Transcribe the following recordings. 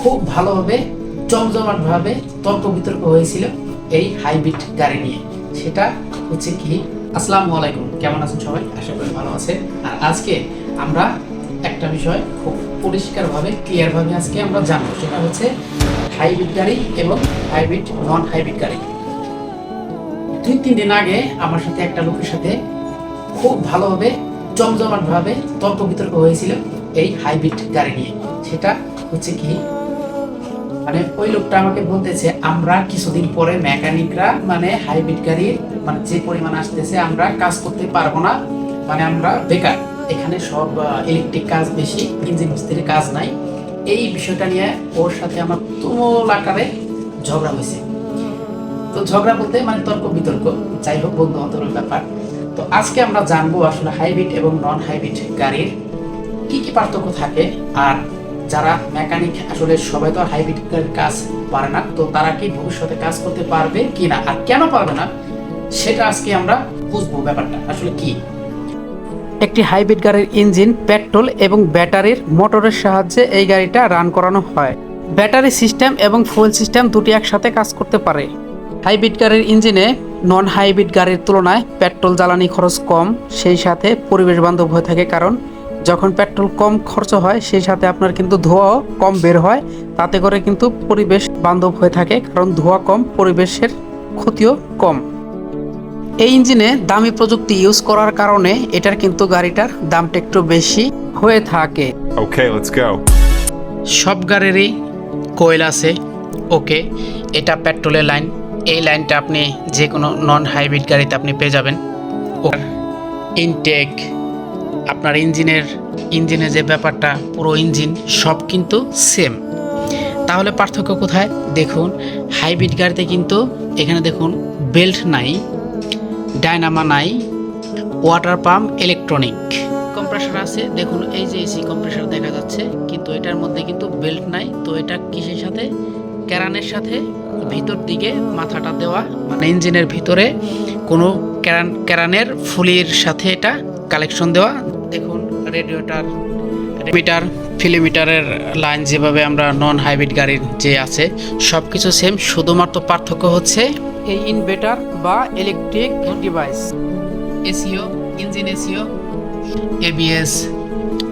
খুব ভালোভাবে জমজমাটভাবে তর্ক বিতর্ক হয়েছিল এই হাইব্রিড গাড়ি নিয়ে। সেটা হচ্ছে কি, আসসালামু আলাইকুম, কেমন আছেন সবাই? আশা করি ভালো আছেন। আর আজকে আমরা একটা বিষয় খুব পরিষ্কারভাবে ক্লিয়ারভাবে আজকে আমরা জানব। সেটা হচ্ছে হাইব্রিড গাড়ি এবং হাইব্রিড নন হাইব্রিড গাড়ি। দুই, তিন দিন আগে আমার সাথে একটা লোকের সাথে খুব ভালোভাবে জমজমাটভাবে তর্ক বিতর্ক হয়েছিল এই হাইব্রিড গাড়ি নিয়ে। সেটা হচ্ছে কি মানে ওই লোকটা আমাকে বলতেছে, আমরা কিছুদিন পরে মেকানিকরা মানে হাইব্রিড গাড়ির মানে যে পরিমাণ আসতেছে, আমরা কাজ করতে পারব না। মানে আমরা বেকার। এখানে সব ইলেকট্রিক কাজ বেশি ইঞ্জিন মিস্ত্রির কাজ নাই। এই বিষয়টা নিয়ে ওর সাথে আমার তুমুল আকারে ঝগড়া হয়েছে। তো ঝগড়া বলতে মানে তর্ক বিতর্ক, যাই হোক বন্ধু বান্ধবের ব্যাপার। তো আজকে আমরা জানব আসলে হাইব্রিড এবং নন হাইব্রিড গাড়ির কি কি পার্থক্য থাকে আর যারা মেকানিক আসলে সবাই তো আর হাইব্রিড গাড়ির কাজ পারে না, তো তারা কি ভবিষ্যতে কাজ করতে পারবে কি না আর কেন পারবে না, সেটা আজকে আমরা বুঝব ব্যাপারটা। আসলে কি? একটি হাইব্রিড গাড়ির ইঞ্জিন পেট্রোল এবং ব্যাটারির মোটরের সাহায্যে এই গাড়িটা রান করানো হয়। ব্যাটারি সিস্টেম এবং ফুয়েল সিস্টেম দুটি একসাথে কাজ করতে পারে। হাইব্রিড গাড়ির ইঞ্জিনে নন হাইব্রিড গাড়ির তুলনায় পেট্রোল জ্বালানি খরচ কম, সেই সাথে পরিবেশ বান্ধব হয়ে থাকে কারণ যখন পেট্রোল কম খরচ হয় সেই সাথে আপনার কিন্তু ধোঁয়াও কম বের হয়। তাতে করে কিন্তু পরিবেশ বান্ধব হয়ে থাকে কারণ ধোঁয়া কম পরিবেশের ক্ষতিও কম। এই ইঞ্জিনে দামি প্রযুক্তি ইউজ করার কারণে এটার কিন্তু গাড়িটার দামটা একটু বেশি হয়ে থাকে। Go. সব গাড়িরই কোয়েল আছে ওকে এটা পেট্রোলের লাইন এই লাইনটা আপনি যে কোনো নন হাইব্রিড গাড়িতে আপনি পেয়ে যাবেন। ইনটেক আপনার ইঞ্জিনের ইঞ্জিনের যে ব্যাপারটা, পুরো ইঞ্জিন, সব কিন্তু সেম তাহলে পার্থক্য কোথায়? দেখুন হাইব্রিড গাড়িতে কিন্তু এখানে দেখুন বেল্ট নাই, ডায়নামা নাই ওয়াটার পাম্প ইলেকট্রনিক কম্প্রেসার আছে, দেখুন, এই যে এসি কম্প্রেসার দেখা যাচ্ছে, কিন্তু এটার মধ্যে কিন্তু বেল্ট নাই, তো এটা কিসের সাথে? ক্যারানের সাথে, ভিতর দিকে মাথাটা দেওয়া মানে ইঞ্জিনের ভিতরে কোনো ক্যারান, ক্যারানের ফুলির সাথে এটা কালেকশন দেওয়া দেখুন, রেডিওটার, মিটার, ফিলিমিটারের লাইন যেভাবে আমরা নন হাইব্রিড গাড়ির যে আছে সব কিছু সেম শুধুমাত্র পার্থক্য হচ্ছে এই ইনভেটার বা ইলেকট্রিক ডিভাইস এসিও ইঞ্জিন এসিও এবিএস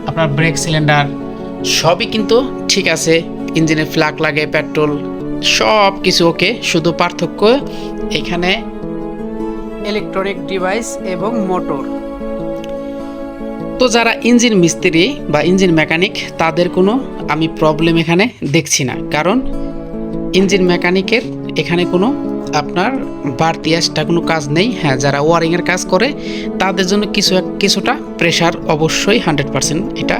আপনার ব্রেক সিলিন্ডার সবই কিন্তু ঠিক আছে। ইঞ্জিনে ফ্লাক লাগে পেট্রোল সব কিছু ওকে শুধু পার্থক্য এখানে ইলেকট্রনিক ডিভাইস এবং মোটর তো যারা ইঞ্জিন মিস্ত্রি বা ইঞ্জিন মেকানিক, তাদের কোনো আমি প্রবলেম এখানে দেখছি না। কারণ ইঞ্জিন মেকানিকের এখানে কোনো আপনার বাড়তি এক্সট্রা কোনো কাজ নেই। হ্যাঁ যারা ওয়ারিংয়ের কাজ করে, তাদের জন্য কিছু এক- কিছুটা প্রেশার অবশ্যই হান্ড্রেড পার্সেন্ট এটা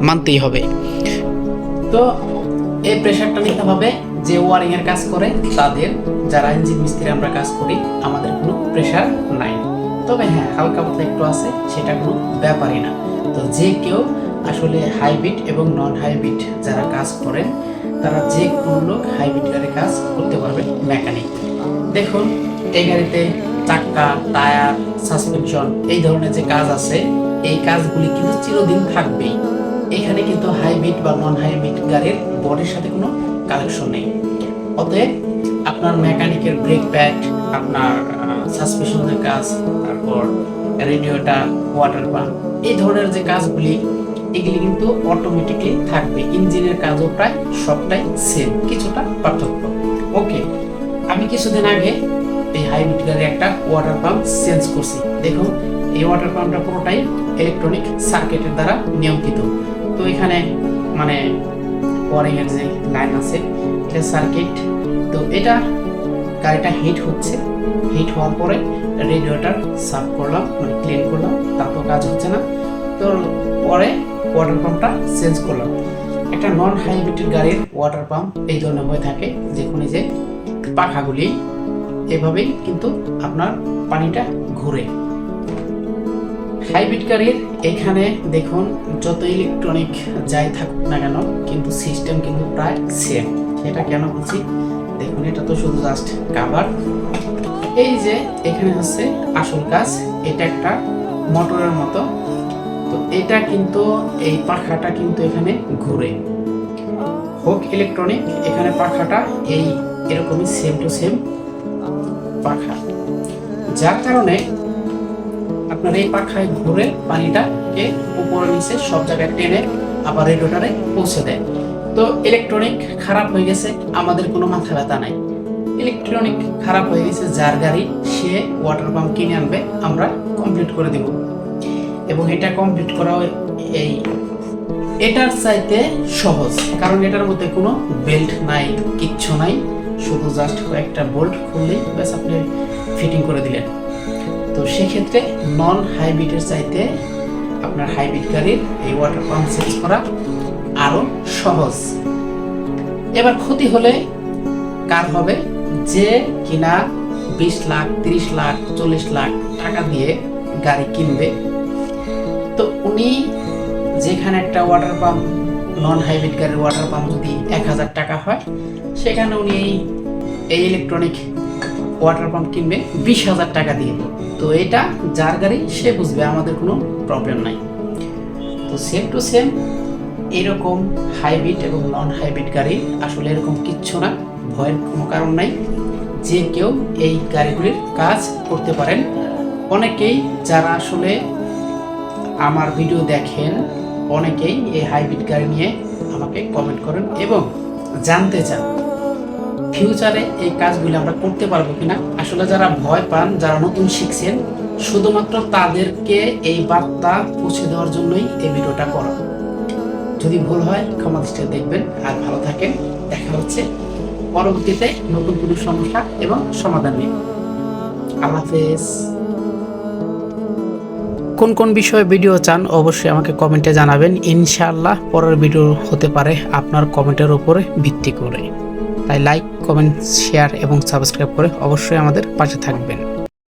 মানতেই হবে। তো এই প্রেশারটা নিতে হবে যে ওয়ারিংয়ের কাজ করে, তাদের যারা ইঞ্জিন মিস্ত্রি আমরা কাজ করি, আমাদের কোনো প্রেশার নাই। তবে হ্যাঁ হালকা পাতলা একটু আছে, সেটা কোনো ব্যাপারই না। তো যে কেউ আসলে হাইব্রিড এবং নন হাইব্রিড যারা কাজ করেন, তারা যে কোনো লোক হাইব্রিড গাড়ি কাজ করতে পারবে মেকানিক দেখুন এই গাড়িতে চাক্কা, টায়ার সাসপেনশন এই ধরনের যে কাজ আছে, এই কাজগুলি কিন্তু চিরদিন থাকবেই। এখানে কিন্তু হাইব্রিড বা নন হাইব্রিড গাড়ির বডির সাথে কোনো কালেকশন নেই। অতএব আপনার মেকানিকের ব্রেক প্যাড আপনার সাসপেনশনের কাজ, তারপর রেডিওটা ওয়াটার পাম্প এই ধরনের যে কাজগুলি, এগুলি কিন্তু অটোমেটিকলি থাকবে। ইঞ্জিনের কাজও প্রায় সবটাই সেম কিছুটা পার্থক্য। ওকে আমি কিছুদিন আগে এই হাইব্রিড গাড়ি একটা ওয়াটার পাম্প চেঞ্জ করছি। দেখুন, এই ওয়াটার পাম্পটা পুরোটাই ইলেকট্রনিক সার্কিটের দ্বারা নিয়ন্ত্রিত। তো এখানে মানে ওয়ারিংয়ের যে লাইন আছে সার্কিট তো এটা গাড়িটা হিট হচ্ছে। হিট হওয়ার পরে রেডিওটার সাফ করলাম মানে ক্লিন করলাম, তারপর কাজ হচ্ছে না। তো পরে ওয়াটার পাম্পটা চেঞ্জ করলাম। একটা নন হাইব্রিড গাড়ির ওয়াটার পাম্প এই ধরনের হয়ে থাকে দেখুন এই যে পাখাগুলি, এভাবেই কিন্তু আপনার পানিটা ঘুরে। হাইব্রিড গাড়ির এখানে দেখুন, যত ইলেকট্রনিক যাই থাকুক না কেন, কিন্তু সিস্টেম কিন্তু প্রায় সেম সেটা কেন বলছি? দেখুন, এটা তো শুধু জাস্ট কাভার এই যে এখানে হচ্ছে আসল কাজ, এটা একটা মোটরের মতো। তো এটা কিন্তু, এই পাখাটা কিন্তু এখানে ঘুরে। হোক ইলেকট্রনিক এখানে পাখাটা এই এরকমই সেম টু সেম পাখা। যার কারণে আপনার এই পাখায় ঘুরে পানিটাকে উপরে নিচে সব জায়গায় টেনে আবার রেডিওটারে পৌঁছে দেয়। তো ইলেকট্রনিক খারাপ হয়ে গেছে, আমাদের কোনো মাথা ব্যথা নাই। ইলেকট্রনিক খারাপ হয়ে গেছে, যার গাড়ি সে ওয়াটার পাম্প কিনে আনবে, আমরা কমপ্লিট করে দেব। এবং এটা কমপ্লিট করা এই, এটার চাইতে সহজ, কারণ এটার মধ্যে কোনো বেল্ট নাই, কিচ্ছু নাই। শুধু জাস্ট কয়েকটা বোল্ট খুললেই ব্যাস আপনি ফিটিং করে দিলেন। তো সেক্ষেত্রে নন হাইব্রিডের চাইতে আপনার হাইব্রিড গাড়ির এই ওয়াটার পাম্প চেঞ্জ করা আরও সহজ। এবার ক্ষতি হলে কার হবে? যে কিনা বিশ লাখ, তিরিশ লাখ, চল্লিশ লাখ টাকা দিয়ে গাড়ি কিনবে। তো উনি যেখানে একটা ওয়াটার পাম্প নন হাইব্রিড গাড়ির ওয়াটার পাম্প যদি এক হাজার টাকা হয়, সেখানে উনি এই ইলেকট্রনিক ওয়াটার পাম্প কিনবে বিশ হাজার টাকা দিয়ে। তো এটা যার গাড়ি, সে বুঝবে, আমাদের কোনো প্রবলেম নাই। তো সেম টু সেম এরকম হাইব্রিড এবং নন হাইব্রিড গাড়ি আসলে এরকম কিচ্ছু না, ভয়ের কোনো কারণ নাই। যে কেউ এই গাড়িগুলির কাজ করতে পারেন। অনেকেই যারা আসলে আমার ভিডিও দেখেন, অনেকেই এই হাইব্রিড গাড়ি নিয়ে আমাকে কমেন্ট করেন এবং জানতে চান ফিউচারে এই কাজগুলি আমরা করতে পারব কিনা। আসলে যারা ভয় পান, যারা নতুন শিখছেন, শুধুমাত্র তাদেরকে এই বার্তা পৌঁছে দেওয়ার জন্যই এই ভিডিওটা করা। যদি ভুল হয় ক্ষমা দৃষ্টিতে দেখবেন। আর ভালো থাকেন। দেখা হচ্ছে পরবর্তীতে নতুন কোনো সমস্যা এবং সমাধান নিয়ে। আল্লাহ কোন কোন বিষয়ে ভিডিও চান অবশ্যই আমাকে কমেন্টে জানাবেন। ইনশাআল্লাহ পরের ভিডিও হতে পারে আপনার কমেন্টের উপরে ভিত্তি করে। তাই লাইক, কমেন্ট, শেয়ার এবং সাবস্ক্রাইব করে অবশ্যই আমাদের পাশে থাকবেন।